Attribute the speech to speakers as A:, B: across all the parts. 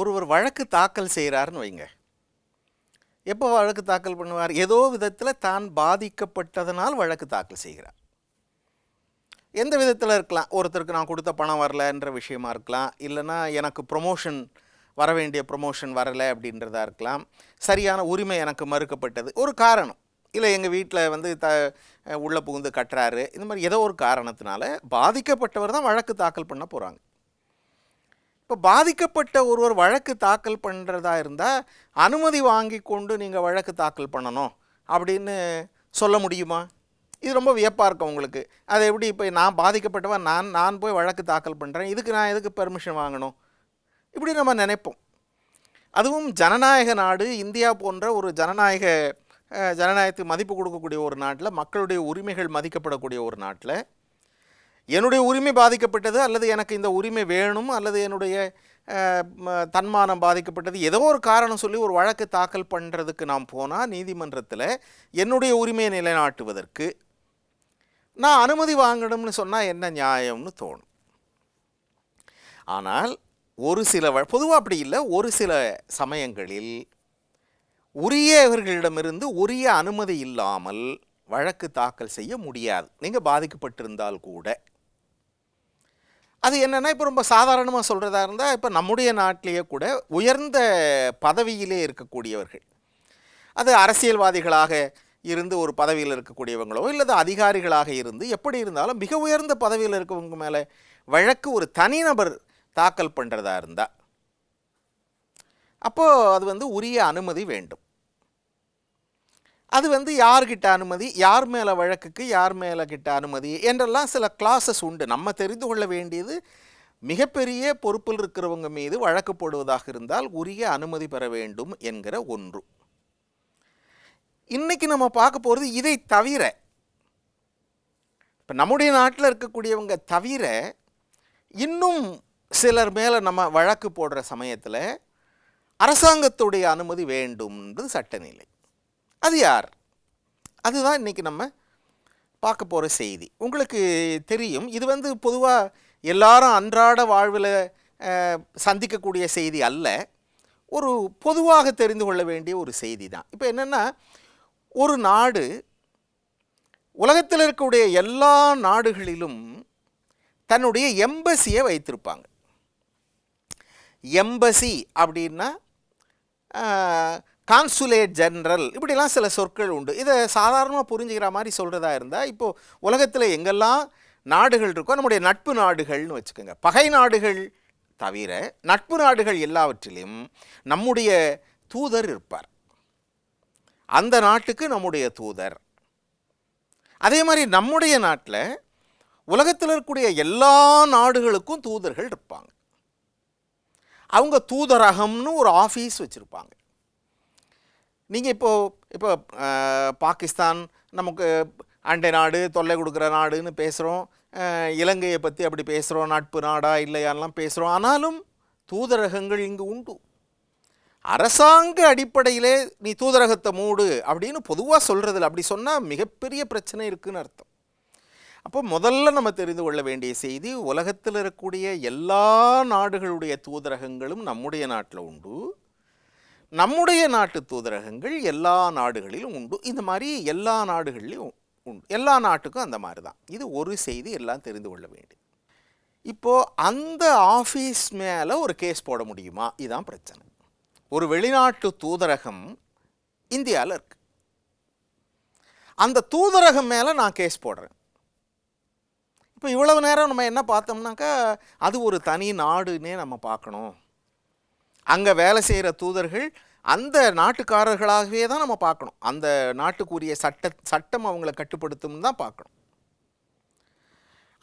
A: ஒருவர் வழக்கு தாக்கல் செய்கிறாருன்னு வைங்க. எப்போ வழக்கு தாக்கல் பண்ணுவார்? ஏதோ விதத்தில் தான் பாதிக்கப்பட்டதனால் வழக்கு தாக்கல் செய்கிறார். எந்த விதத்தில் இருக்கலாம்? ஒருத்தருக்கு நான் கொடுத்த பணம் வரலன்ற விஷயமா இருக்கலாம். இல்லைன்னா எனக்கு ப்ரொமோஷன் வர வேண்டிய ப்ரொமோஷன் வரலை அப்படின்றதா இருக்கலாம். சரியான உரிமை எனக்கு மறுக்கப்பட்டது. ஒரு காரணம். இல்லை எங்கள் வீட்டில் வந்து த உள்ளே புகுந்து கட்டுறாரு. இந்த மாதிரி ஏதோ ஒரு காரணத்தினால பாதிக்கப்பட்டவர் தான் வழக்கு தாக்கல் பண்ண போகிறாங்க இப்போ பாதிக்கப்பட்ட ஒருவர் வழக்கு தாக்கல் பண்ணுறதா இருந்தால் அனுமதி வாங்கி கொண்டு நீங்கள் வழக்கு தாக்கல் பண்ணணும் அப்படின்னு சொல்ல முடியுமா? இது ரொம்ப வியப்பாக இருக்கும் உங்களுக்கு. அதை எப்படி இப்போ நான் பாதிக்கப்பட்டவன் நான் நான் போய் வழக்கு தாக்கல் பண்ணுறேன் இதுக்கு நான் எதுக்கு பெர்மிஷன் வாங்கணும்? இப்படி நம்ம நினைப்போம். அதுவும் ஜனநாயக நாடு இந்தியா போன்ற ஒரு ஜனநாயக ஜனநாயகத்துக்கு மதிப்பு கொடுக்கக்கூடிய ஒரு நாட்டில் மக்களுடைய உரிமைகள் மதிக்கப்படக்கூடிய ஒரு நாட்டில் என்னுடைய உரிமை பாதிக்கப்பட்டது அல்லது எனக்கு இந்த உரிமை வேணும் அல்லது என்னுடைய தன்மானம் பாதிக்கப்பட்டது ஏதோ ஒரு காரணம் சொல்லி ஒரு வழக்கு தாக்கல் பண்ணுறதுக்கு நான் போனால் நீதிமன்றத்தில் என்னுடைய உரிமையை நிலைநாட்டுவதற்கு நான் அனுமதி வாங்கணும்னு சொன்னால் என்ன நியாயம்னு தோணும். ஆனால் ஒரு சில பொதுவாக அப்படி இல்லை. ஒரு சில சமயங்களில் உரியவர்களிடமிருந்து உரிய அனுமதி இல்லாமல் வழக்கு தாக்கல் செய்ய முடியாது. நீங்கள் பாதிக்கப்பட்டிருந்தால் கூட. அது என்னென்னா இப்போ ரொம்ப சாதாரணமாக சொல்கிறதா இருந்தால் இப்போ நம்முடைய நாட்டிலேயே கூட உயர்ந்த பதவியிலே இருக்கக்கூடியவர்கள். அது அரசியல்வாதிகளாக இருந்து ஒரு பதவியில் இருக்கக்கூடியவங்களோ இல்லது அதிகாரிகளாக இருந்து எப்படி இருந்தாலும் மிக உயர்ந்த பதவியில் இருக்கவங்க மேலே வழக்கு ஒரு தனிநபர் தாக்கல் பண்ணுறதா இருந்தால் அப்போது அது வந்து உரிய அனுமதி வேண்டும். அது வந்து யார்கிட்ட அனுமதி? யார் மேலே வழக்குக்கு? யார் மேலே கிட்ட அனுமதி? என்றெல்லாம் சில கிளாஸஸ் உண்டு. நம்ம தெரிந்து கொள்ள வேண்டியது மிகப்பெரிய பொறுப்பில் இருக்கிறவங்க மீது வழக்கு போடுவதாக இருந்தால் உரிய அனுமதி பெற வேண்டும் என்கிற ஒன்று. இன்றைக்கி நம்ம பார்க்க போகிறது இதை தவிர இப்போ நம்முடைய நாட்டில் இருக்கக்கூடியவங்க தவிர இன்னும் சிலர் மேலே நம்ம வழக்கு போடுற சமயத்தில் அரசாங்கத்துடைய அனுமதி வேண்டும்ன்றது சட்டநிலை. அது யார்? அதுதான் இன்றைக்கி நம்ம பார்க்க போகிற செய்தி. உங்களுக்கு தெரியும் இது வந்து பொதுவாக எல்லாரும் அன்றாட வாழ்வில் சந்திக்கக்கூடிய செய்தி அல்ல. ஒரு பொதுவாக தெரிந்து கொள்ள வேண்டிய ஒரு செய்தி தான் இப்போ என்னென்னா ஒரு நாடு உலகத்தில் இருக்கக்கூடிய எல்லா நாடுகளிலும் தன்னுடைய எம்பசியை வைத்திருப்பாங்க. எம்பசி அப்படின்னா கான்சுலேட் ஜெனரல் இப்படிலாம் சில சொற்கள் உண்டு. இதை சாதாரணமாக புரிஞ்சுக்கிற மாதிரி சொல்கிறதா இருந்தால் இப்போது உலகத்தில் எங்கெல்லாம் நாடுகள் இருக்கோ நம்முடைய நட்பு நாடுகள்னு வச்சுக்கோங்க. பகை நாடுகள் தவிர நட்பு நாடுகள் எல்லாவற்றிலும் நம்முடைய தூதர் இருப்பார். அந்த நாட்டுக்கு நம்முடைய தூதர். அதே மாதிரி நம்முடைய நாட்டில் உலகத்தில் இருக்கக்கூடிய எல்லா நாடுகளுக்கும் தூதர்கள் இருப்பாங்க. அவங்க தூதரகம்னு ஒரு ஆஃபீஸ் வச்சுருப்பாங்க. நீங்கள் இப்போது இப்போ பாகிஸ்தான் நமக்கு அண்டை நாடு தொல்லை கொடுக்குற நாடுன்னு பேசுகிறோம் இலங்கையை பற்றி அப்படி பேசுகிறோம் நட்பு நாடா இல்லையான்லாம் பேசுகிறோம் ஆனாலும் தூதரகங்கள் இங்கு உண்டு. அரசாங்க அடிப்படையிலே நீ தூதரகத்தை மூடு அப்படின்னு பொதுவாக சொல்கிறதில்ல அப்படி சொன்னால் மிகப்பெரிய பிரச்சனை இருக்குதுன்னு அர்த்தம். அப்போ முதல்ல நம்ம தெரிந்து கொள்ள வேண்டிய செய்தி உலகத்தில் இருக்கக்கூடிய எல்லா நாடுகளுடைய தூதரகங்களும் நம்முடைய நாட்டில் உண்டு. நம்முடைய நாட்டு தூதரகங்கள் எல்லா நாடுகளிலும் உண்டு. இந்த மாதிரி எல்லா நாடுகள்லையும் உண்டு. எல்லா நாட்டுக்கும் அந்த மாதிரி தான். இது ஒரு செய்தி எல்லாம் தெரிந்து கொள்ள வேண்டியது. இப்போது அந்த ஆஃபீஸ் மேலே ஒரு கேஸ் போட முடியுமா? இதுதான் பிரச்சனை. ஒரு வெளிநாட்டு தூதரகம் இந்தியாவில் இருக்கு. அந்த தூதரகம் மேலே நான் கேஸ் போடுறேன். இப்போ இவ்வளவு நேரம் நம்ம என்ன பார்த்தோம்னாக்கா அது ஒரு தனி நாடுன்னே நம்ம பார்க்கணும். அங்கே வேலை செய்கிற தூதர்கள் அந்த நாட்டுக்காரர்களாகவே தான் நம்ம பார்க்கணும். அந்த நாட்டுக்குரிய சட்ட சட்டம் அவங்களை கட்டுப்படுத்தும்னு தான் பார்க்கணும்.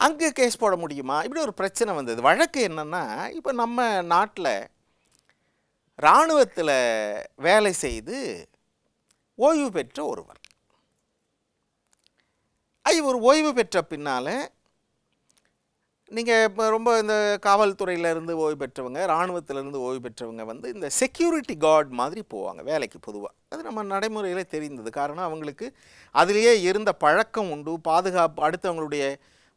A: அங்கே கேஸ் போட முடியுமா? இப்படி ஒரு பிரச்சனை வந்தது. வழக்கு என்னென்னா இப்போ நம்ம நாட்டில் இராணுவத்தில் வேலை செய்து ஓய்வு பெற்ற ஒருவர். இவர் ஓய்வு பெற்ற பின்னால் நீங்கள் இப்போ ரொம்ப இந்த காவல்துறையிலேருந்து ஓய்வு பெற்றவங்க இராணுவத்திலேருந்து ஓய்வு பெற்றவங்க வந்து இந்த செக்யூரிட்டி கார்டு மாதிரி போவாங்க வேலைக்கு பொதுவாக அது நம்ம நடைமுறையில் தெரிந்தது. காரணம் அவங்களுக்கு அதிலேயே இருந்த பழக்கம் உண்டு. பாதுகாப்பு அடுத்தவங்களுடைய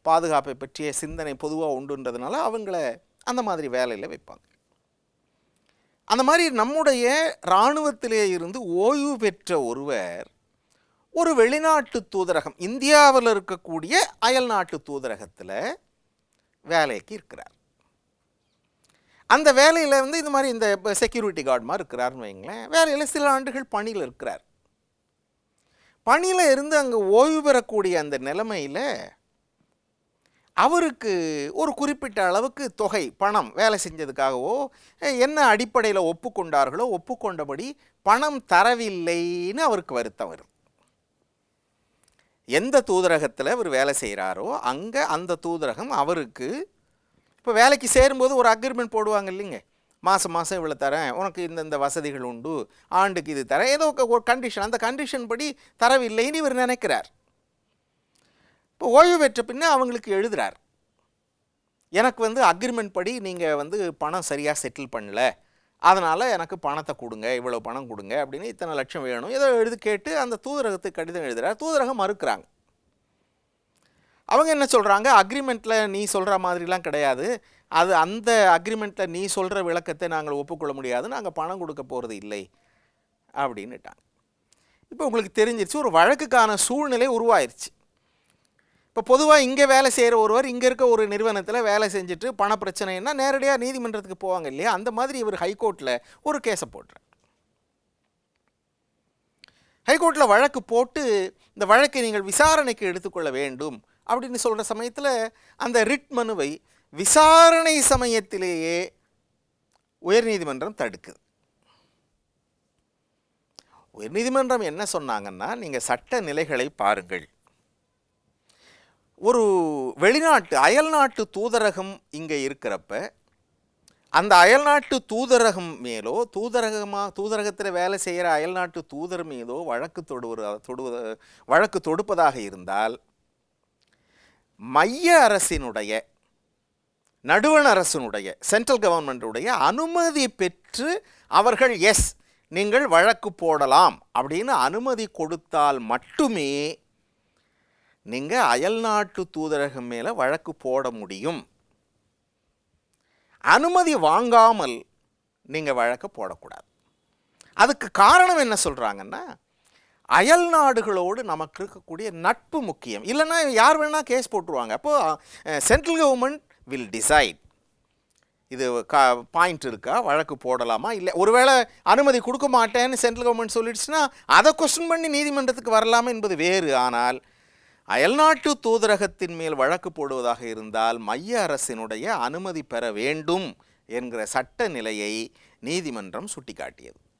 A: பாதுகாப்பை பற்றிய சிந்தனை பொதுவாக உண்டுன்றதுனால அவங்கள அந்த மாதிரி வேலையில் வைப்பாங்க. அந்த மாதிரி நம்முடைய இராணுவத்திலே இருந்து ஓய்வு பெற்ற ஒருவர் ஒரு வெளிநாட்டு தூதரகம் இந்தியாவில் இருக்கக்கூடிய அயல்நாட்டு தூதரகத்தில் வேலைக்கு இருக்கிறார் அந்த வேலையில் வந்து இந்த மாதிரி இந்த செக்யூரிட்டி கார்டு மாதிரி இருக்கிறாருன்னு வைங்களேன் வேலையில் சில ஆண்டுகள் பணியில் இருக்கிறார். பணியில் இருந்து அங்கே ஓய்வு பெறக்கூடிய அந்த நிலைமையில் அவருக்கு ஒரு குறிப்பிட்ட அளவுக்கு தொகை பணம் வேலை செஞ்சதுக்காகவோ என்ன அடிப்படையில் ஒப்புக்கொண்டார்களோ ஒப்புக்கொண்டபடி பணம் தரவில்லைன்னு அவருக்கு வருத்தம் வரும். எந்த தூதரகத்தில் அவர் வேலை செய்கிறாரோ அங்கே அந்த தூதரகம் அவருக்கு இப்போ வேலைக்கு சேரும்போது ஒரு அக்ரிமெண்ட் போடுவாங்க இல்லைங்க. மாதம் மாதம் இவ்வளோ தரேன் உனக்கு இந்தந்த வசதிகள் உண்டு ஆண்டுக்கு இது தரேன் ஏதோ ஒரு- கண்டிஷன் அந்த கண்டிஷன் படி தரவில்லைன்னு இவர் நினைக்கிறார். இப்போ ஓய்வு பெற்ற பின்ன அவங்களுக்கு எழுதுகிறார் எனக்கு வந்து அக்ரிமெண்ட் படி நீங்கள் வந்து பணம் சரியாக செட்டில் பண்ணல அதனால் எனக்கு பணத்தை கொடுங்க இவ்வளோ பணம் கொடுங்க அப்படின்னு இத்தனை லட்சம் வேணும். ஏதோ எழுதி கேட்டு அந்த தூதரகத்துக்கு கடிதம் எழுதுகிறார் தூதரகம் மறுக்கிறாங்க. அவங்க என்ன சொல்கிறாங்க அக்ரிமெண்ட்டில் நீ சொல்கிற மாதிரிலாம் கிடையாது. அது அந்த அக்ரிமெண்ட்டில் நீ சொல்கிற விளக்கத்தை நாங்கள் ஒப்புக்கொள்ள முடியாது. நாங்கள் பணம் கொடுக்க போகிறது இல்லை அப்படின்னுட்டாங்க. இப்போ உங்களுக்கு தெரிஞ்சிருச்சு ஒரு வழக்குக்கான சூழ்நிலை உருவாயிருச்சு. இப்போ பொதுவாக இங்கே வேலை செய்கிற ஒருவர் இங்கே இருக்க ஒரு நிறுவனத்தில் வேலை செஞ்சுட்டு பண பிரச்சனைன்னா நேரடியாக நீதிமன்றத்துக்கு போவாங்க இல்லையா? அந்த மாதிரி இவர் ஹைகோர்ட்டில் ஒரு கேஸை போட்டுறார் ஹைகோர்ட்டில் வழக்கு போட்டு இந்த வழக்கை நீங்கள் விசாரணைக்கு எடுத்துக்கொள்ள வேண்டும் அப்படின்னு சொல்கிற சமயத்தில் அந்த ரிட் மனுவை விசாரணை சமயத்திலேயே உயர்நீதிமன்றம் தடுக்குது. உயர்நீதிமன்றம் என்ன சொன்னாங்கன்னா நீங்கள் சட்ட நிலைகளை பாருங்கள். ஒரு வெளிநாட்டு அயல்நாட்டு தூதரகம் இங்கே இருக்கிறப்ப அந்த அயல்நாட்டு தூதரகம் மேலோ தூதரகமாக தூதரகத்தில் வேலை செய்கிற அயல்நாட்டு தூதர் மீதோ வழக்கு தொடுவது தொடுவ வழக்கு தொடுப்பதாக இருந்தால் மைய அரசினுடைய நடுவண் அரசினுடைய சென்ட்ரல் கவர்மெண்ட்டுடைய அனுமதி பெற்று அவர்கள் எஸ் நீங்கள் வழக்கு போடலாம் அப்படின்னு அனுமதி கொடுத்தால் மட்டுமே நீங்கள் அயல்நாட்டு தூதரகம் மேலே வழக்கு போட முடியும். அனுமதி வாங்காமல் நீங்கள் வழக்கு போடக்கூடாது. அதுக்கு காரணம் என்ன சொல்கிறாங்கன்னா அயல் நாடுகளோடு நமக்கு இருக்கக்கூடிய நட்பு முக்கியம். இல்லைன்னா யார் வேணால் கேஸ் போட்டுருவாங்க. அப்போது சென்ட்ரல் கவர்மெண்ட் வில் டிசைட் இது கா பாயிண்ட் இருக்கா? வழக்கு போடலாமா? இல்லை. ஒருவேளை அனுமதி கொடுக்க மாட்டேன்னு சென்ட்ரல் கவர்மெண்ட் சொல்லிடுச்சுன்னா அதை கொஸ்டின் பண்ணி நீதிமன்றத்துக்கு வரலாமா என்பது வேறு. ஆனால் அயல்நாட்டு தூதரகத்தின் மேல் வழக்கு போடுவதாக இருந்தால் மைய அரசினுடைய அனுமதி பெற வேண்டும் என்கிற சட்ட நிலையை நீதிமன்றம் சுட்டிக்காட்டியது.